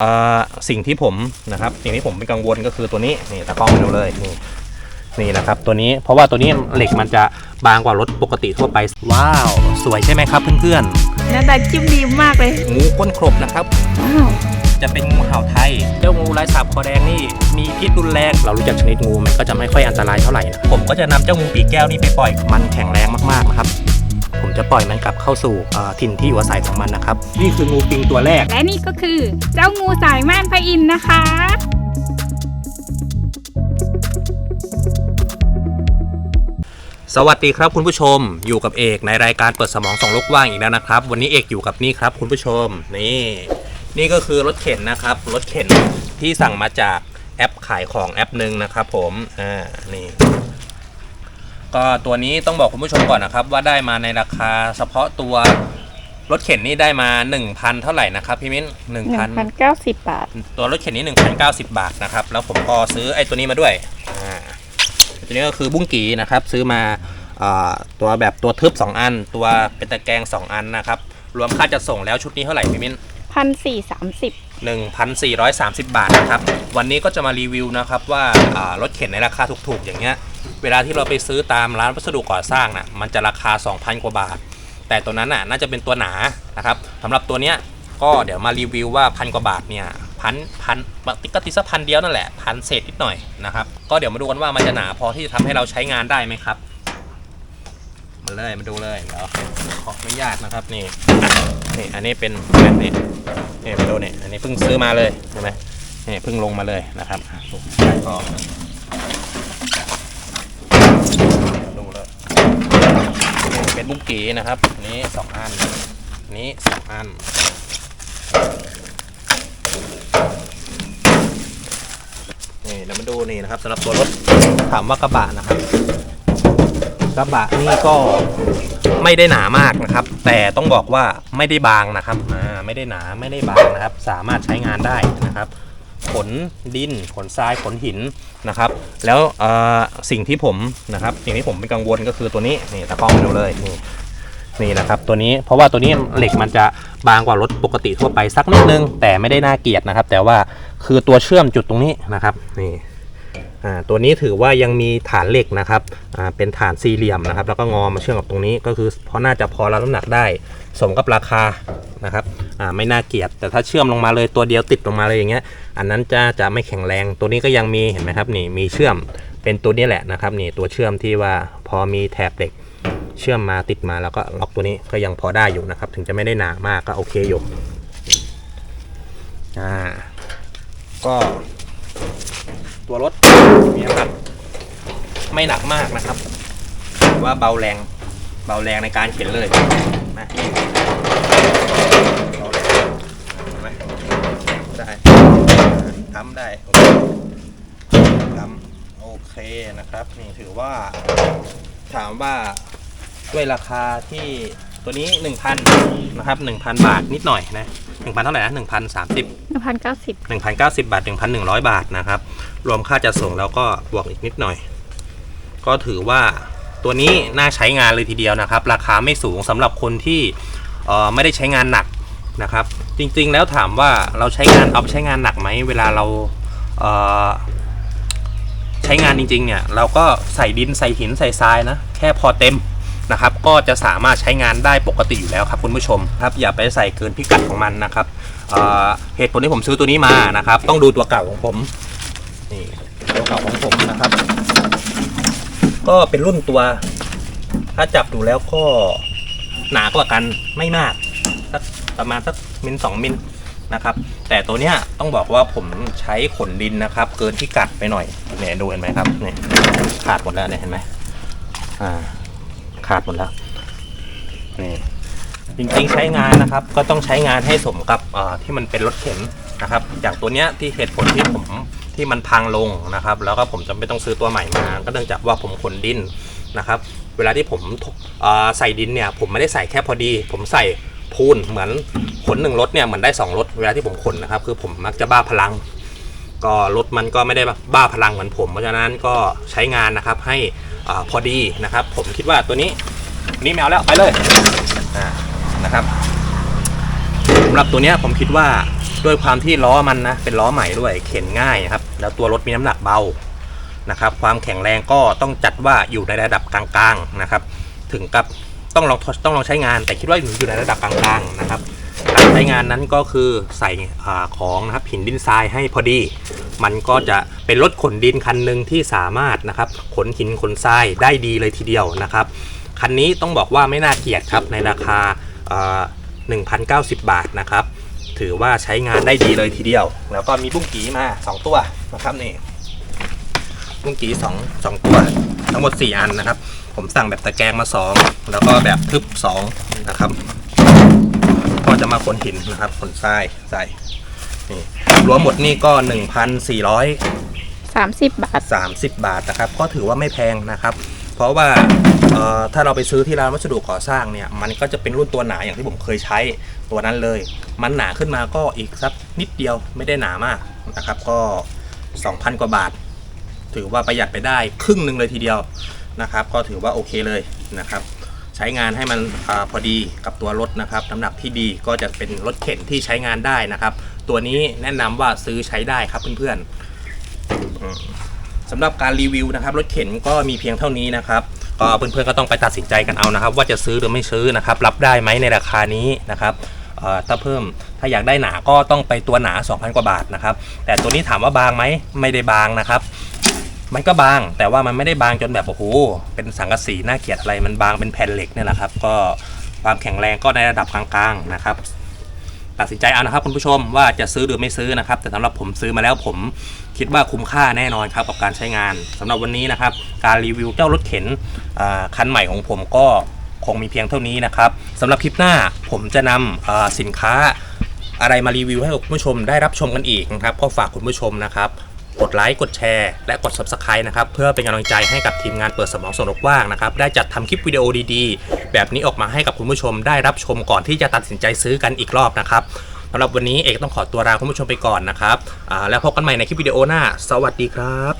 เอ่อสิ่งที่ผมนะครับ สิ่งที่ผมเป็นกังวลก็คือตัวนี้นี่ตะกล้องมาดูเลยนี่นี่นะครับ ตัวนี้เพราะว่าตัวนี้เหล็กมันจะบางกว่ารถปกติทั่วไป ว้าว สวยใช่ไหมครับเพื่อนหน้าตาจิ้มดีมากเลยๆงูก้นครบนะครับว้าวจะเป็นงูเห่าไทย เจ้างูลายสาบคอแดงนี่มีพิษรุนแรงเรารู้จักชนิดงูมันก็จะไม่ค่อยอันตรายเท่าไหร่นะผมก็จะนำเจ้างูปีกแก้วนี่ไปปล่อยมันแข็งแรงมากๆนะครับ ผมจะปล่อยมันกลับเข้าสู่เอ่อถิ่นที่อยู่อาศัยของมันนะครับ นี่คืองูปิงตัวแรก และนี่ก็คือเจ้างูสายม่านพระอินทร์นะคะสวัสดีครับคุณผู้ชมอยู่กับเอกในรายการเปิดสมองสองโลกว่างอีกแล้วนะครับ วันนี้เอกอยู่กับนี่ครับ คุณผู้ชมนี่นี่ก็คือรถเข็นนะครับ รถเข็นที่สั่งมาจากแอปขายของแอปหนึ่งนะครับ ผมอ่านี่ ก็ตัวนี้ต้องบอกคุณผู้ชมก่อนนะครับ ว่าได้มาในราคาเฉพาะตัวรถเข็นนี่ได้มา 1,000 เท่าไหร่นะครับพี่มิ้น1,000 1,090บาท ตัวรถเข็นนี้1,090บาทนะครับ แล้วผมก็ซื้อไอ้ตัวนี้มาด้วยอ่าตัวนี้ก็คือบุ้งกีนะครับ ซื้อมาอ่าตัวแบบตัวทึบ2อัน ตัวเป็นตะแกรง2อันนะครับ รวมค่าจัดส่งแล้วชุดนี้เท่าไหร่พี่มิ้น1,430 1,430 บาทนะครับ วันนี้ก็จะมารีวิวนะครับว่าอ่ารถเข็นในราคาถูกๆอย่างเงี้ย เวลาที่เราไปซื้อตามร้านวัสดุก่อสร้างน่ะมันจะราคา 2,000 กว่าบาท แต่ตัวนั้นน่ะน่าจะเป็นตัวหนานะครับสำหรับตัวเนี้ยก็เดี๋ยวมารีวิวว่าพันกว่าบาทเนี่ยพันพันปกติกติสักพันเดียวนั่นแหละพันเศษนิดหน่อยนะครับก็เดี๋ยวมาดูกันว่ามันจะหนาพอที่จะทำให้เราใช้งานได้ไหมครับ มาเลยมาดูเลยเดี๋ยวขออนุญาตนะครับนี่นี่อันนี้เป็นแบบนี้นี่มาดูเนี่ยอันนี้เพิ่งซื้อมาเลยใช่ไหมนี่เพิ่งลงมาเลยนะครับอะก็ดูเลย บุ้งกีนะครับนี้สองอัน นี้สองอัน นี่เรามาดูนี่นะครับสำหรับตัวรถถามว่ากระบะนะครับ กระบะนี่ก็ไม่ได้หนามากนะครับ แต่ต้องบอกว่าไม่ได้บางนะครับไม่ได้หนาไม่ได้บางนะครับ สามารถใช้งานได้นะครับ ขนดิน ขนทราย ขนหินนะครับ แล้วสิ่งที่ผมนะครับสิ่งที่ผมเป็นกังวลก็คือตัวนี้นี่ตะกล้องมาดูเลยนี่นี่นะครับตัวนี้เพราะว่าตัวนี้เหล็กมันจะบางกว่ารถปกติทั่วไปสักนิดนึง แต่ไม่ได้น่าเกลียดนะครับ แต่ว่าคือตัวเชื่อมจุดตรงนี้นะครับนี่ ตัวนี้ถือว่ายังมีฐานเหล็กนะครับเป็นฐานสี่เหลี่ยมนะครับ แล้วก็งอมาเชื่อมกับตรงนี้ก็คือเพราะน่าจะพอรับน้ำหนักได้ สมกับราคานะครับไม่น่าเกลียดแต่ถ้าเชื่อมลงมาเลยตัวเดียวติดลงมาเลยอย่างเงี้ย อันนั้นจะจะไม่แข็งแรง ตัวนี้ก็ยังมีเห็นไหมครับนี่มีเชื่อมเป็นตัวนี้แหละนะครับนี่ตัวเชื่อมที่ว่าพอมีแถบเหล็กเชื่อมมาติดมาแล้วก็ล็อกตัวนี้ก็ยังพอได้อยู่นะครับ ถึงจะไม่ได้หนามากก็โอเคอยู่อ่าก็ ตัวรถนี่ครับไม่หนักมากนะครับว่าเบาแรงเบาแรงในการเข็นเลยนะที่อยู่เบาแรงเห็นไหมได้ทำได้คทำโอเคนะครับ นี่ถือว่า ถามว่าด้วยราคาที่ตัวนี้ 1,000 นะครับ 1,000 บาทนิดหน่อยนะ 1,000เท่าไหร่นะ1,030 1,090 1,090บาท1,100บาทนะครับ รวมค่าจัดส่งแล้วก็บวกอีกนิดหน่อย ก็ถือว่าตัวนี้น่าใช้งานเลยทีเดียวนะครับ ราคาไม่สูงสำหรับคนที่เอ่อไม่ได้ใช้งานหนักนะครับ จริงๆแล้วถามว่าเราใช้งานเอาไปใช้งานหนักไหมเวลาเราเอ่อใช้งานจริงๆเนี่ยเราก็ใส่ดินใส่หินใส่ทรายนะ แค่พอเต็ม นะครับก็จะสามารถใช้งานได้ปกติอยู่แล้วครับคุณผู้ชมครับอย่าไปใส่เกินพิกัดของมันนะครับเเหตุผลที่ผมซื้อตัวนี้มานะครับ ต้องดูตัวเก่าของผมนี่ตัวเก่าของผมนะครับ ก็เป็นรุ่นตัว ถ้าจับดูแล้วก็หนากว่ากันไม่มากสักประมาณสักมิลสองมิลนะครับ แต่ตัวเนี้ยต้องบอกว่าผมใช้ขนดินนะครับ เกินที่กัดไปหน่อยเนี่ยดูเห็นไหมครับเนี่ยขาดหมดแล้วเนี่ยเห็นไหมอ่า ขาดหมดแล้วนี่จริงๆใช้งานนะครับ ก็ต้องใช้งานให้สมกับที่มันเป็นรถเข็นนะครับ อย่างตัวเนี้ยที่เหตุผลที่ผมที่มันพังลงนะครับ แล้วก็ผมจำเป็นต้องซื้อตัวใหม่มา ก็เนื่องจากว่าผมขนดินนะครับ เวลาที่ผมใส่ดินเนี่ยผมไม่ได้ใส่แค่พอดี ผมใส่พูนเหมือนขนหนึ่งรถเนี่ยเหมือนได้สองรถเวลาที่ผมขนนะครับ คือผมมักจะบ้าพลัง ก็รถมันก็ไม่ได้บ้าพลังเหมือนผม เพราะฉะนั้นก็ใช้งานนะครับให้ อพอดีนะครับ ผมคิดว่าตัวนี้นี่แมวแล้วไปเลยนะครับสำหรับตัวเนี้ยผมคิดว่าด้วยความที่ล้อมันนะเป็นล้อใหม่ด้วยเข็นง่ายนะครับ แล้วตัวรถมีน้ำหนักเบานะครับ ความแข็งแรงก็ต้องจัดว่าอยู่ในระดับกลางๆนะครับ ถึงกับต้องลองต้องลองใช้งาน แต่คิดว่าอยู่ในระดับกลางๆนะครับ ช้งานนั้นก็คือใส่อของนะครับหินดินทรายให้พอดี มันก็จะเป็นรถขนดินคันหนึ่งที่สามารถนะครับขนหินขนทรายได้ดีเลยทีเดียวนะครับ คันนี้ต้องบอกว่าไม่น่าเกลียดครับในราคา 1,090 บาทนะครับ ถือว่าใช้งานได้ดีเลยทีเดียว แล้วก็มีบุ้งกีมา 2 ตัวนะครับนี่บุ้งกีสองสองตัวทั้งหมด 4 อันนะครับ ผมสั่งแบบตะแกรงมา 2 แล้วก็แบบทึบ2นะครับ จะมาขนหินนะครับขนทรายใส่นี่รวมหมดนี่ก็ 1,400สามสิบบาท 30 บาทนะครับ ก็ถือว่าไม่แพงนะครับ เพราะว่าเอ่อถ้าเราไปซื้อที่ร้านวัสดุก่อสร้างเนี่ย มันก็จะเป็นรุ่นตัวหนาอย่างที่ผมเคยใช้ตัวนั้นเลย มันหนาขึ้นมาก็อีกสักนิดเดียวไม่ได้หนามากนะครับ ก็ 2,000 กว่าบาท ถือว่าประหยัดไปได้ครึ่งหนึ่งเลยทีเดียวนะครับ ก็ถือว่าโอเคเลยนะครับ ใช้งานให้มันอพอดีกับตัวรถนะครับน้ำหนักที่ดีก็จะเป็นรถเข็นที่ใช้งานได้นะครับ ตัวนี้แนะนำว่าซื้อใช้ได้ครับเพื่อนๆสำหรับการรีวิวนะครับรถเข็นก็มีเพียงเท่านี้นะครับก็เพื่อนๆก็ต้องไปตัดสินใจกันเอานะครับ ว่าจะซื้อหรือไม่ซื้อนะครับ รับได้ไหมในราคานี้นะครับถ้าเพิ่มถ้าอยากได้หนาก็ต้องไปตัวหนา 2,000 กว่าบาทนะครับ แต่ตัวนี้ถามว่าบางไหมไม่ได้บางนะครับ มันก็บางแต่ว่ามันไม่ได้บางจนแบบโอ้โหเป็นสังกะสีน่าเกลียดอะไรมันบางเป็นแผ่นเหล็กเนี่ยแหละครับ ก็ความแข็งแรงก็ในระดับกลางๆนะครับ ตัดสินใจเอานะครับคุณผู้ชมว่าจะซื้อหรือไม่ซื้อนะครับ แต่สำหรับผมซื้อมาแล้วผมคิดว่าคุ้มค่าแน่นอนครับกับการใช้งานสำหรับวันนี้นะครับ การรีวิวเจ้ารถเข็นคันใหม่ของผมก็คงมีเพียงเท่านี้นะครับสำหรับคลิปหน้าผมจะนำอ่าสินค้าอะไรมารีวิวให้กับคุณผู้ชมได้รับชมกันอีกนะครับ ก็ฝากคุณผู้ชมนะครับ กดไลค์ กดแชร์ และกด Subscribe นะครับ เพื่อเป็นกำลังใจให้กับทีมงานเปิดสมองส่วนกว้างนะครับ ได้จัดทำคลิปวิดีโอดีๆ แบบนี้ออกมาให้กับคุณผู้ชมได้รับชมก่อนที่จะตัดสินใจซื้อกันอีกรอบนะครับสำหรับวันนี้เอกต้องขอตัวลาคุณผู้ชมไปก่อนนะครับแล้วพบกันใหม่ในคลิปวิดีโอหน้า สวัสดีครับ